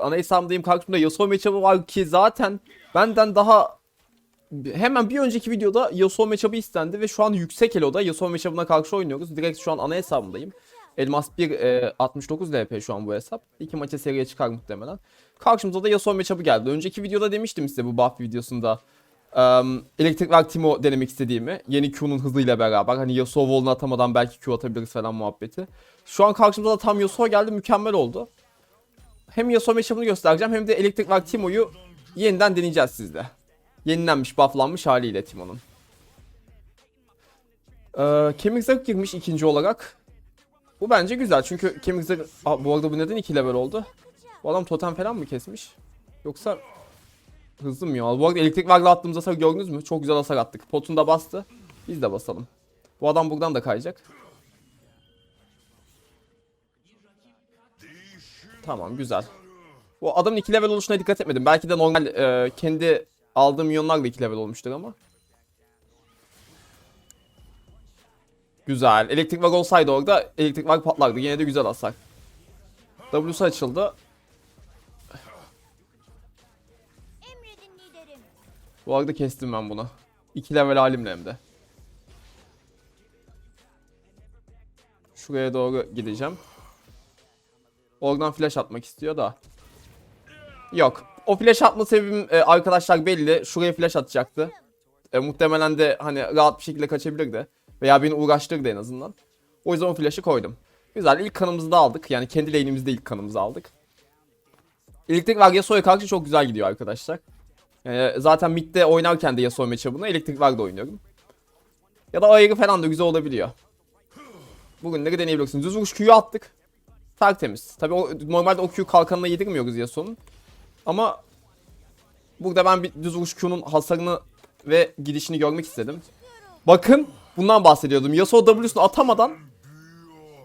ana hesabımdayım karşımda Yasuo matchup'ı var ki zaten benden daha hemen bir önceki videoda Yasuo matchup'ı istendi ve şu an yüksek elo'da Yasuo matchup'ına karşı oynuyoruz. Direkt şu an ana hesabımdayım. Elmas 1 e, 69 LP şu an bu hesap. İki maça seriye çıkar muhtemelen. Karşımıza da Yasuo matchup'ı geldi. Önceki videoda demiştim size bu buff videosunda. Um, elektrik var Timo denemek istediğimi. Yeni Q'nun hızıyla beraber. Hani Yasuo wall'unu atamadan belki Q atabiliriz falan muhabbeti. Şu an karşımıza da tam Yasuo geldi. Mükemmel oldu. Hem Yasuo matchup'ını göstereceğim hem de elektrik var Timo'yu yeniden deneyeceğiz sizle. Yenilenmiş, bufflanmış haliyle Timo'nun. Ee, kemik zırh girmiş ikinci olarak. Bu bence güzel çünkü kemik zırh... Aa, bu arada bu neden 2 level oldu? Bu adam totem falan mı kesmiş? Yoksa hızlı mı ya? Bu arada elektrik varla attığımız hasar gördünüz mü? Çok güzel hasar attık. Potun da bastı. Biz de basalım. Bu adam buradan da kayacak. Tamam güzel. Bu adamın 2 level oluşuna dikkat etmedim. Belki de normal e, kendi aldığım milyonlarla 2 level olmuştur ama. Güzel. Elektrik var olsaydı orada elektrik var patlardı. Yine de güzel hasar. W'su açıldı. Bu arada kestim ben bunu. 2 level halimle hem de. Şuraya doğru gideceğim. Oradan flash atmak istiyor da. Yok. O flash atma sebebim e, arkadaşlar belli. Şuraya flash atacaktı. E, muhtemelen de hani rahat bir şekilde kaçabilirdi. Veya beni uğraştırdı en azından. O yüzden o flash'ı koydum. Güzel ilk kanımızı da aldık. Yani kendi lane'imizde ilk kanımızı aldık. Elektrik var Yasuo'ya karşı çok güzel gidiyor arkadaşlar. Yani zaten midde oynarken de Yasuo matchup'ını elektrik var da oynuyorum. Ya da ayrı falan da güzel olabiliyor. Bugünleri deneyebilirsiniz. Düz vuruş Q'yu attık. Tertemiz. Tabi o, normalde o Q kalkanına yedirmiyoruz Yasuo'nun. Ama burada ben bir düz vuruş Q'nun hasarını ve gidişini görmek istedim. Bakın bundan bahsediyordum. Yasuo W'sunu atamadan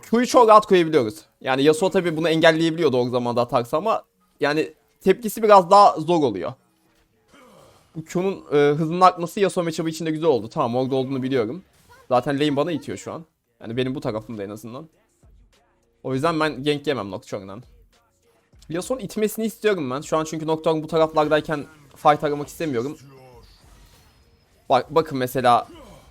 Q'yu çok rahat koyabiliyoruz. Yani Yasuo tabi bunu engelleyebiliyordu o zamanda atarsa ama yani tepkisi biraz daha zor oluyor. Bu Q'nun e, hızının artması Yasuo matchup'ı için güzel oldu. Tamam orada olduğunu biliyorum. Zaten lane bana itiyor şu an. Yani benim bu tarafımda en azından. O yüzden ben gank yemem Nocturne'dan. Yasuo'nun itmesini istiyorum ben. Şu an çünkü Nocturne bu taraflardayken fight aramak istemiyorum. Bak, bakın mesela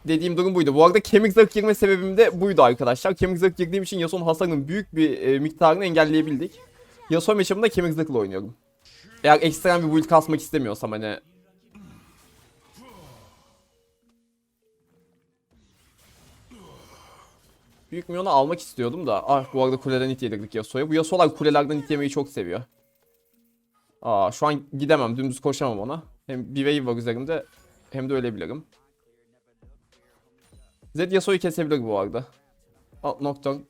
dediğim durum buydu. Bu arada kemik zırh girme sebebim de buydu arkadaşlar. Kemik zırh girdiğim için Yasuo'nun hasarının büyük bir e, miktarını engelleyebildik. Yasuo matchup'ında kemik zırhla oynuyorum. Eğer ekstrem bir build kasmak istemiyorsam hani Büyük milyonu almak istiyordum da. Ah bu arada kuleden hit yedirdik Yasuo'ya. Bu Yasuo'lar kulelerden hit yemeyi çok seviyor. Aa şu an gidemem. Dümdüz koşamam ona. Hem bir wave var üzerimde hem de ölebilirim. Zed Yasuo'yu kesebilir bu arada. Aa, Nocturne.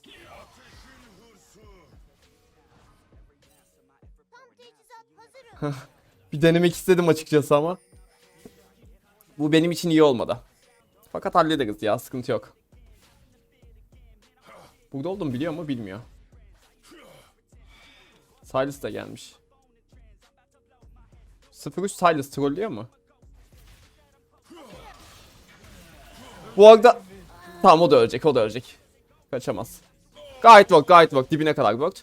Bir denemek istedim açıkçası ama. Bu benim için iyi olmadı. Fakat hallederiz ya sıkıntı yok. Burada oldum biliyor mu bilmiyor. Silas da gelmiş. 03 Silas trollüyor mu? Bu arada tamam o da ölecek o da ölecek. Kaçamaz. Gayet work gayet work dibine kadar worked.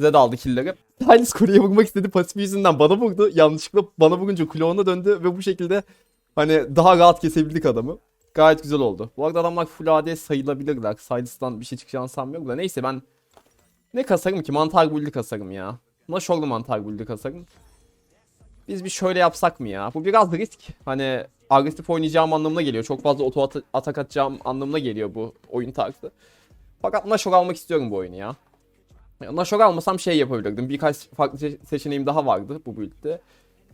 Zed aldı killleri. Silas kuleye vurmak istedi pasif yüzünden bana vurdu. Yanlışlıkla bana vurunca kule ona döndü ve bu şekilde hani daha rahat kesebildik adamı. Gayet güzel oldu. Bu arada adamlar full AD sayılabilirler. Silas'tan bir şey çıkacağını sanmıyorum da neyse ben ne kasarım ki? Mantar build'i kasarım ya. Nashorlu mantar build'i kasarım. Biz bir şöyle yapsak mı ya? Bu biraz risk. Hani agresif oynayacağım anlamına geliyor. Çok fazla oto at- atak atacağım anlamına geliyor bu oyun tarzı. Fakat Nashor almak istiyorum bu oyunu ya. Nashor almasam şey yapabilirdim. Birkaç farklı se- seçeneğim daha vardı bu build'de.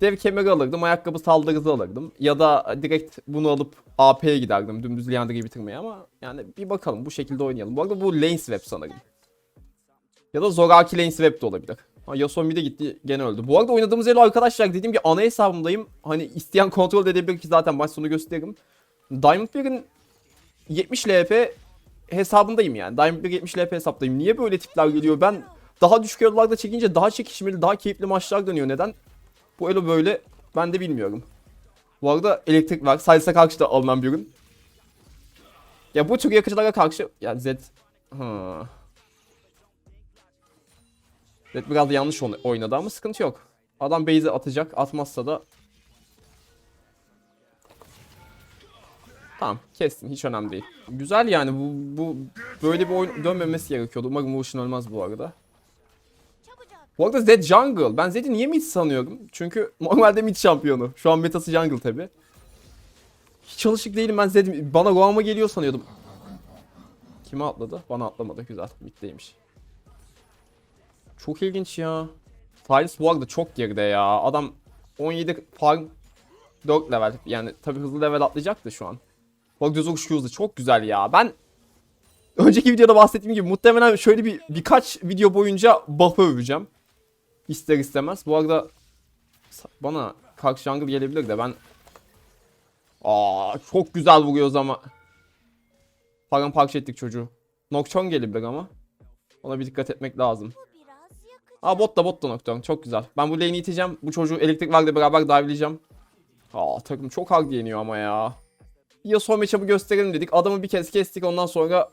Dev kemeri alırdım, ayakkabı saldırısı alırdım. Ya da direkt bunu alıp AP'ye giderdim. Dümdüz Leandra'yı bitirmeye ama yani bir bakalım bu şekilde oynayalım. Bu arada bu lane swap sanırım. Ya da Zoraki lane swap de olabilir. Ha, Yasuo mid'e gitti gene öldü. Bu arada oynadığımız elo arkadaşlar dediğim gibi ana hesabımdayım. Hani isteyen kontrol edebilir ki zaten maç sonu gösteririm. Diamond 1'in 70 LP hesabındayım yani. Diamond 1 70 LP hesaptayım. Niye böyle tipler geliyor? Ben daha düşük elolarda çekince daha çekişmeli, daha keyifli maçlar dönüyor. Neden? Bu elo böyle ben de bilmiyorum. Bu arada elektrik var. Silas'a karşı da alınan bir ürün. Ya bu tür yakıcılara karşı... Ya Z... Ha. Zed biraz da yanlış oyn- oynadı ama sıkıntı yok. Adam base'e atacak. Atmazsa da Tamam kestin hiç önemli değil. Güzel yani bu, bu böyle bir oyun dönmemesi gerekiyordu. Umarım Lucian ölmez bu arada. Bu arada Zed jungle. Ben Zed'i niye mid sanıyorum? Çünkü normalde mid şampiyonu. Şu an metası jungle tabi. Hiç alışık değilim ben Zed. Bana Roam'a geliyor sanıyordum. Kime atladı? Bana atlamadı. Güzel. Mid'deymiş. Çok ilginç ya. Silas bu arada çok geride ya. Adam 17 farm 4 level. Yani tabi hızlı level atlayacaktı şu an. Bak uç hızlı çok güzel ya. Ben önceki videoda bahsettiğim gibi muhtemelen şöyle bir birkaç video boyunca buff'ı öveceğim. İster istemez. Bu arada bana karşı jungle gelebilir de ben Aa çok güzel vuruyoruz ama. Paramparça ettik çocuğu. Nocturne gelebilir ama. Ona bir dikkat etmek lazım. Aa bot da bot da Nocturne. Çok güzel. Ben bu lane'i iteceğim. Bu çocuğu elektrik varla beraber dive'leyeceğim. Aa takım çok hard yeniyor ama ya. Ya son matchup'ı gösterelim dedik. Adamı bir kez kestik ondan sonra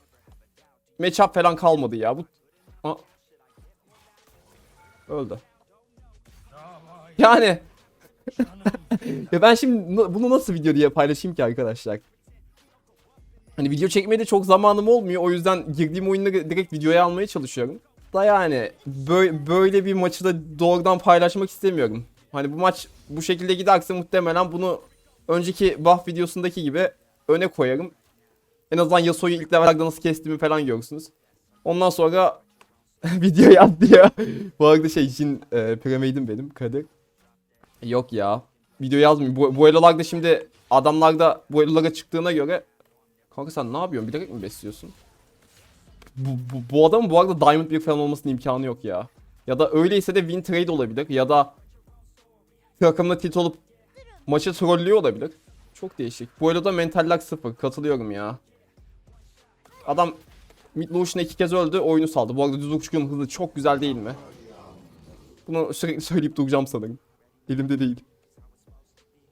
matchup falan kalmadı ya. Bu Aa. Öldü. Yani ya ben şimdi bunu nasıl video diye paylaşayım ki arkadaşlar? Hani video çekmeye de çok zamanım olmuyor. O yüzden girdiğim oyunları direkt videoya almaya çalışıyorum. Da yani bö- böyle bir maçı da doğrudan paylaşmak istemiyorum. Hani bu maç bu şekilde giderse muhtemelen bunu önceki buff videosundaki gibi öne koyarım. En azından Yasuo'yu ilk levellerde nasıl kestiğimi falan görürsünüz. Ondan sonra video yaz diye. bu arada şey Jin e, Pyramid'im benim Kadir. Yok ya. Video yazmıyor. Bu, bu elolarda şimdi adamlar da bu elolara çıktığına göre Kanka sen ne yapıyorsun? Bilerek mi besliyorsun? Bu, bu, bu adamın bu arada Diamond bir falan olmasının imkanı yok ya. Ya da öyleyse de win trade olabilir. Ya da takımla tilt olup maçı trollüyor olabilir. Çok değişik. Bu eloda mentaller sıfır. Katılıyorum ya. Adam Mid Lucian'a iki kez öldü. Oyunu saldı. Bu arada düz uçkun hızı çok güzel değil mi? Bunu sürekli söyleyip duracağım sanırım. Elimde değil.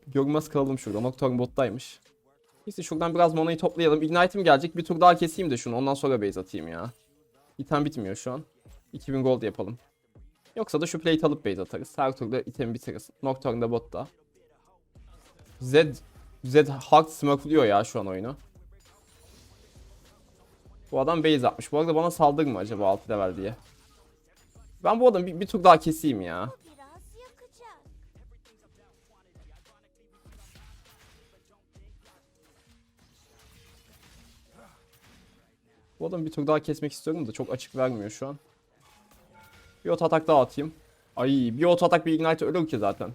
Görmez kalalım şurada. Nocturne bottaymış. Neyse şuradan biraz manayı toplayalım. Ignite'im gelecek. Bir tur daha keseyim de şunu. Ondan sonra base atayım ya. İtem bitmiyor şu an. 2000 gold yapalım. Yoksa da şu plate alıp base atarız. Her turda item bitiririz. Nocturne da botta. Zed Zed hard smurfluyor ya şu an oyunu. Bu adam base atmış. Bu arada bana saldırır mı acaba 6 level diye? Ben bu adamı bir, bir tur daha keseyim ya. Bu adamı bir tur daha kesmek istiyorum da çok açık vermiyor şu an. Bir ot atak daha atayım. Ay bir ot atak bir ignite ölür ki zaten.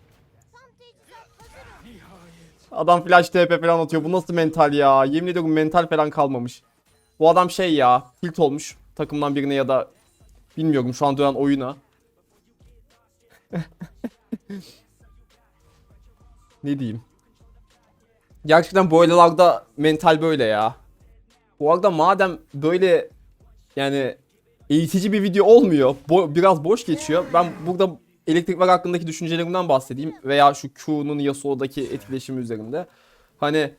Adam flash TP falan atıyor. Bu nasıl mental ya? Yemin ediyorum mental falan kalmamış. Bu adam şey ya. Tilt olmuş. Takımdan birine ya da bilmiyorum şu an dönen oyuna. ne diyeyim? Gerçekten bu oyunlarda mental böyle ya. Bu arada madem böyle yani eğitici bir video olmuyor. bo- biraz boş geçiyor. Ben burada elektrikler hakkındaki düşüncelerimden bahsedeyim. Veya şu Q'nun Yasuo'daki etkileşimi üzerinde. Hani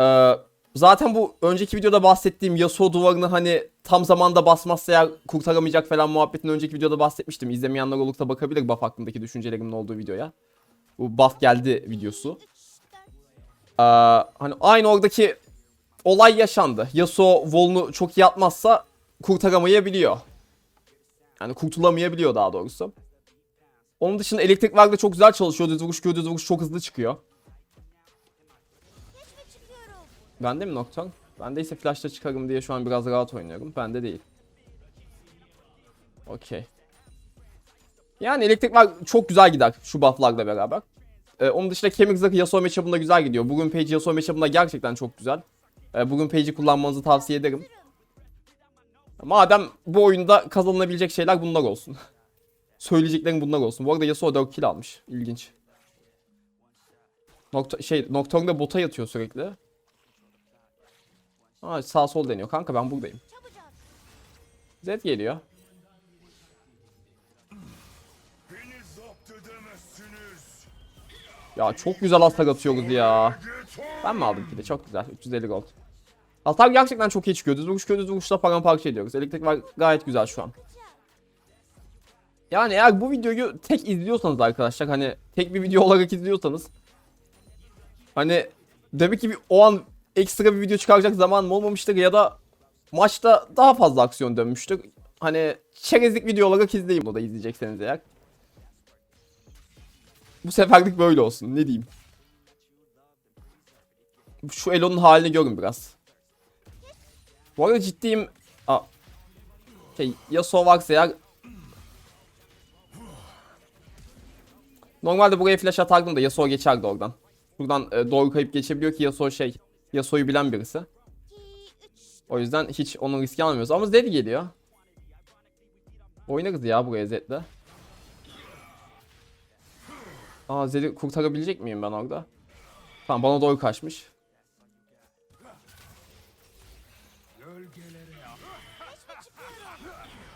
e, zaten bu önceki videoda bahsettiğim Yasuo duvarını hani tam zamanda basmazsa eğer kurtaramayacak falan muhabbetin önceki videoda bahsetmiştim. İzlemeyenler olursa bakabilir buff hakkındaki düşüncelerimin olduğu videoya. Bu buff geldi videosu. Ee, hani aynı oradaki olay yaşandı. Yasuo Vol'unu çok iyi atmazsa kurtaramayabiliyor. Yani kurtulamayabiliyor daha doğrusu. Onun dışında elektrik vardı çok güzel çalışıyor. Düz vuruş, düz vuruş çok hızlı çıkıyor. Bende mi Nocturne? Bende ise flash'ta çıkarım diye şu an biraz rahat oynuyorum. Bende değil. Okey. Yani elektrik var çok güzel gider şu bufflarla beraber. Ee, onun dışında kemik zırhı Yasuo matchup'ında güzel gidiyor. Bugün Page Yasuo matchup'ında gerçekten çok güzel. Ee, bugün Page'i kullanmanızı tavsiye ederim. Madem bu oyunda kazanılabilecek şeyler bunlar olsun. Söyleyeceklerim bunlar olsun. Bu arada Yasuo 4 kill almış. İlginç. Nokta, şey, Nocturne'da bota yatıyor sürekli. Aa sağ sol deniyor. Kanka ben buradayım. Zed geliyor. Ya çok güzel hasar atıyoruz ya. Ben mi aldım ki de? Çok güzel. 350 gold. Hasar gerçekten çok iyi çıkıyor. Düz vuruş düz vuruşla paramparça ediyoruz. Elektrik var gayet güzel şu an. Yani eğer bu videoyu tek izliyorsanız arkadaşlar hani tek bir video olarak izliyorsanız hani demek ki bir, o an ekstra bir video çıkaracak zamanım olmamıştır ya da maçta daha fazla aksiyon dönmüştür. Hani çerezlik video olarak izleyin o da izleyecekseniz eğer. Bu seferlik böyle olsun ne diyeyim. Şu Elo'nun halini görün biraz. Bu arada ciddiyim. Aa. Şey, Yasuo varsa eğer Normalde buraya flash atardım da Yasuo geçerdi oradan. Buradan e, doğru kayıp geçebiliyor ki Yasuo şey Yasuo'yu bilen birisi. 2, 3, O yüzden hiç onun riski almıyoruz. Ama Zed geliyor. Oynarız ya buraya Zed'le. Aa Zed'i kurtarabilecek miyim ben orada? Tamam bana doğru kaçmış.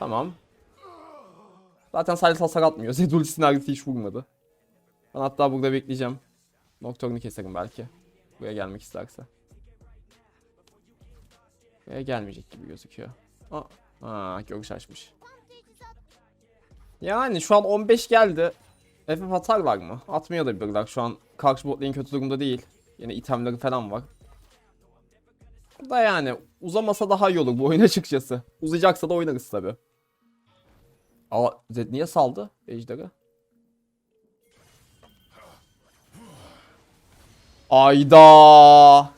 Tamam. Zaten Silas hasar atmıyor. Zed ultisinin harita hiç vurmadı. Ben hatta burada bekleyeceğim. Nocturne'u keserim belki. Buraya gelmek isterse. Buraya gelmeyecek gibi gözüküyor. Aa, aa görüş açmış. Yani şu an 15 geldi. FF atarlar mı? Atmıyor da bilirler. Şu an karşı bot kötü durumda değil. Yine itemleri falan var. Da yani uzamasa daha iyi olur bu oyun açıkçası. Uzayacaksa da oynarız tabi. Aa Zed niye saldı ejderi? Ayda.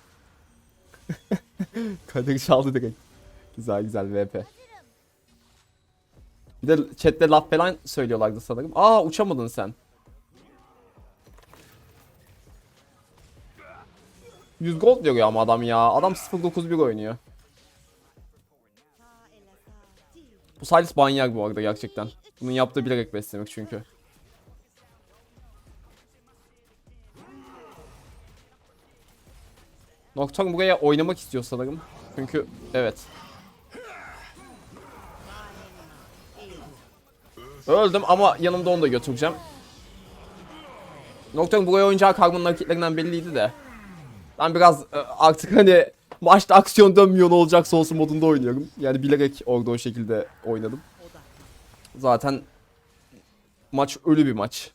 Kadir çaldı direkt. Güzel güzel VP. Bir de chatte laf falan söylüyorlardı sanırım. Aa uçamadın sen. 100 gold diyor ama adam ya. Adam 0.91 oynuyor. Bu Silas banyak bu arada gerçekten. Bunun yaptığı bilerek beslemek çünkü. Nocturne buraya oynamak istiyor sanırım. Çünkü evet. Öldüm ama yanımda onu da götüreceğim. Nocturne buraya oyuncağı karmanın hareketlerinden belliydi de. Ben biraz e, artık hani maçta aksiyon dönmüyor ne olacaksa olsun modunda oynuyorum. Yani bilerek orada o şekilde oynadım. Zaten maç ölü bir maç.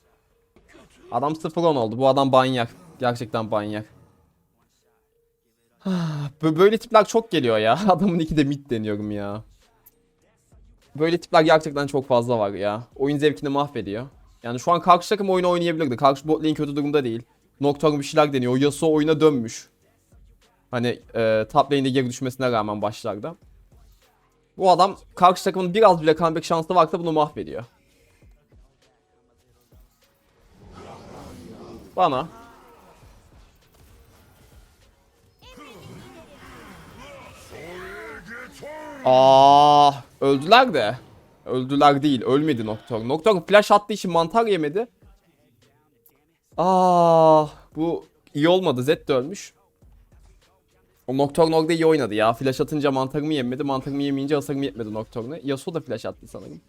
Adam 0-10 oldu. Bu adam banyak. Gerçekten banyak. Bö- Böyle tipler çok geliyor ya. Adamın iki de mid deniyorum ya. Böyle tipler gerçekten çok fazla var ya. Oyun zevkini mahvediyor. Yani şu an karşı takım oyunu oynayabilirdi. Karşı bot kötü durumda değil. Nocturne bir şeyler deniyor. Yasuo oyuna dönmüş. Hani e, top lane'de geri düşmesine rağmen başlarda. Bu adam karşı takımın biraz bile comeback şansı varsa bunu mahvediyor. Bana. Aa, öldüler de. Öldüler değil, ölmedi Nocturne. Nocturne flash attığı için mantar yemedi. Aa, bu iyi olmadı. Zed de ölmüş. O Nocturne orada iyi oynadı ya. Flash atınca mantarımı yemedi. Mantarımı yemeyince hasarımı yetmedi Nocturne'e. Yasuo da flash attı sanırım.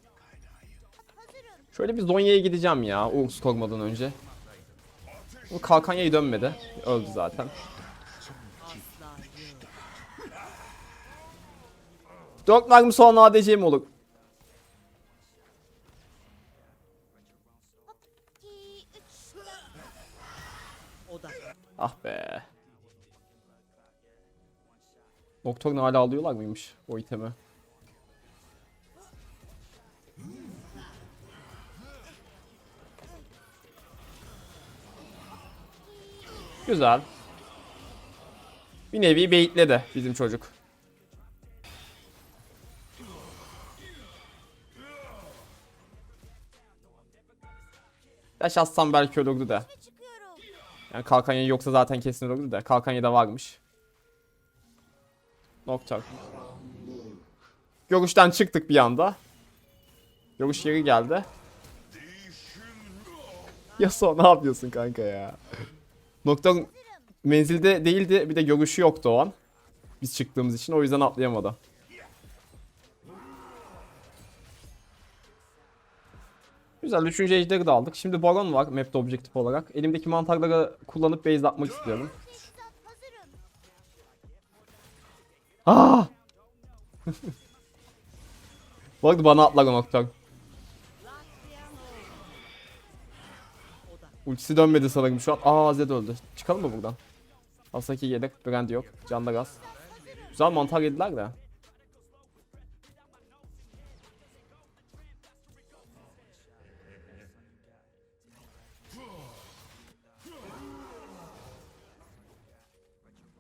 Şöyle bir Zonya'ya gideceğim ya. Urus korkmadan önce. Bu Kalkanya'yı dönmedi. Öldü zaten. Dört mermi sonra ADC mi olur? 2, 3, Ah be. Nocturne hala alıyorlar mıymış o itemi? Güzel. Bir nevi beyitledi bizim çocuk. Yaş belki ölürdü de. Yani kalkanya yoksa zaten kesin ölürdü de. Kalkanya da varmış. Nocturne. Görüşten çıktık bir anda. Görüş yeri geldi. Yasuo ne yapıyorsun kanka ya? Nocturne menzilde değildi. Bir de görüşü yoktu o an. Biz çıktığımız için o yüzden atlayamadı. Güzel. Üçüncü ejderi de aldık. Şimdi Baron var map'te objektif olarak. Elimdeki mantarları kullanıp base atmak istiyorum. Aa! Bu arada bana atlar o Nocturne. Ultisi dönmedi sanırım şu an. Aa Zed öldü. Çıkalım mı buradan? Asaki yedek. Brand yok. Canla gaz. Güzel mantar yediler de.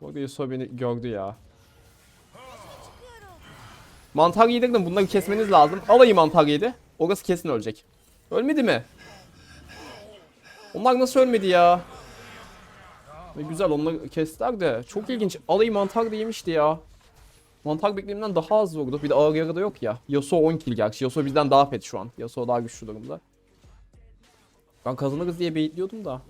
Bu arada Yasuo beni gördü ya. Mantar yedirdim. Bunları kesmeniz lazım. Alayım mantar yedi. Orası kesin ölecek. Ölmedi mi? Onlar nasıl ölmedi ya? Ne güzel onları kestiler de. Çok ilginç. Alayı mantar da yemişti ya. Mantar beklediğimden daha az vurdu. Bir de ağır yara da yok ya. Yasuo 10 kill gerçi. Yasuo bizden daha pet şu an. Yasuo daha güçlü durumda. Ben kazanırız diye bekliyordum da.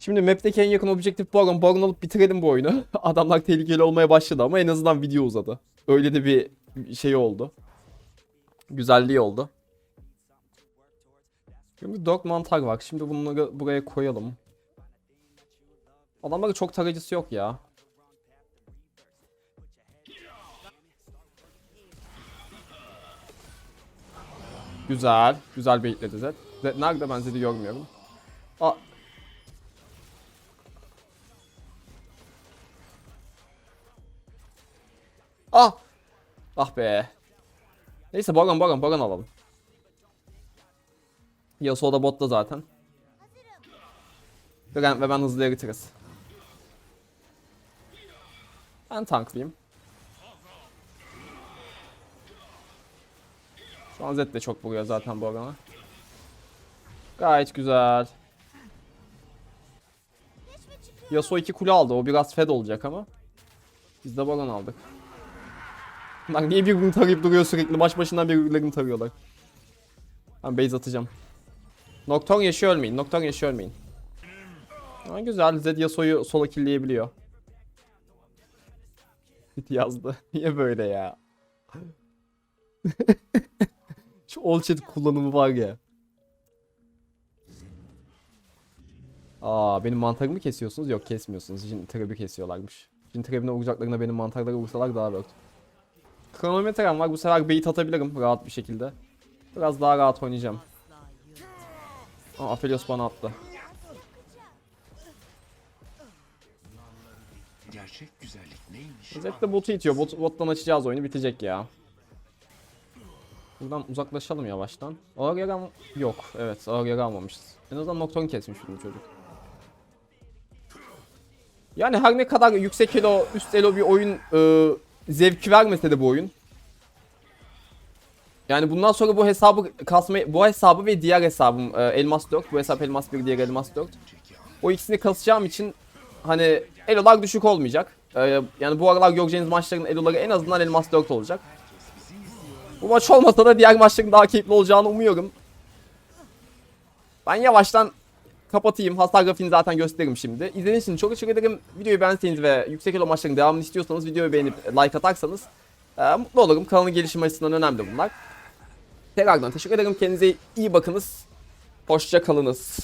Şimdi map'teki en yakın objektif Baron. Baron alıp bitirelim bu oyunu. Adamlar tehlikeli olmaya başladı ama en azından video uzadı. Öyle de bir şey oldu. Güzelliği oldu. Şimdi 4 mantar var. Şimdi bunları buraya koyalım. Adamların çok tarayıcısı yok ya. Güzel. Güzel bekledi Zed. Zed nerede ben Zed'i görmüyorum. Aa. Ah. Ah be. Neyse Baron Baron Baron alalım. Yasuo da botta zaten. Brent ve ben hızlı eritiriz. Ben tanklayayım. Şu an Zed de çok vuruyor zaten bu arana. Gayet güzel. Yasuo 2 kule aldı. O biraz fed olacak ama. Biz de Baron aldık. Bunlar niye birbirini tarayıp duruyor sürekli? Maç başından birbirlerini tarıyorlar. Ben base atacağım. Nocturne yaşıyor ölmeyin. Nocturne yaşıyor ölmeyin. Ha, güzel. Zed Yasuo'yu sola killleyebiliyor. Hit yazdı. Niye böyle ya? Şu all chat kullanımı var ya. Aa benim mantarımı kesiyorsunuz. Yok kesmiyorsunuz. Şimdi trebi kesiyorlarmış. Şimdi trebine vuracaklarına benim mantarları vursalar daha rahat. Kronometrem var. Bu sefer bait atabilirim rahat bir şekilde. Biraz daha rahat oynayacağım. Aa Aphelios bana attı. Gerçek güzellik neymiş? De botu itiyor. Bot, bottan açacağız oyunu bitecek ya. Buradan uzaklaşalım yavaştan. Ağır yara yok. Evet ağır yara almamışız. En azından Nocturne kesmiş bu çocuk. Yani her ne kadar yüksek elo, üst elo bir oyun e, zevki vermese de bu oyun. Yani bundan sonra bu hesabı kasmayı, bu hesabı ve diğer hesabım e, Elmas 4. Bu hesap Elmas 1, diğer Elmas 4. O ikisini kasacağım için hani elolar düşük olmayacak. Ee, yani bu aralar göreceğiniz maçların eloları en azından Elmas 4 olacak. Bu maç olmasa da diğer maçların daha keyifli olacağını umuyorum. Ben yavaştan kapatayım. Hasar grafiğini zaten gösteririm şimdi. İzlediğiniz için çok teşekkür ederim. Videoyu beğendiyseniz ve yüksek elo maçların devamını istiyorsanız videoyu beğenip like atarsanız e, mutlu olurum. Kanalın gelişim açısından önemli bunlar. Tekrardan teşekkür ederim. Kendinize iyi bakınız. Hoşça kalınız.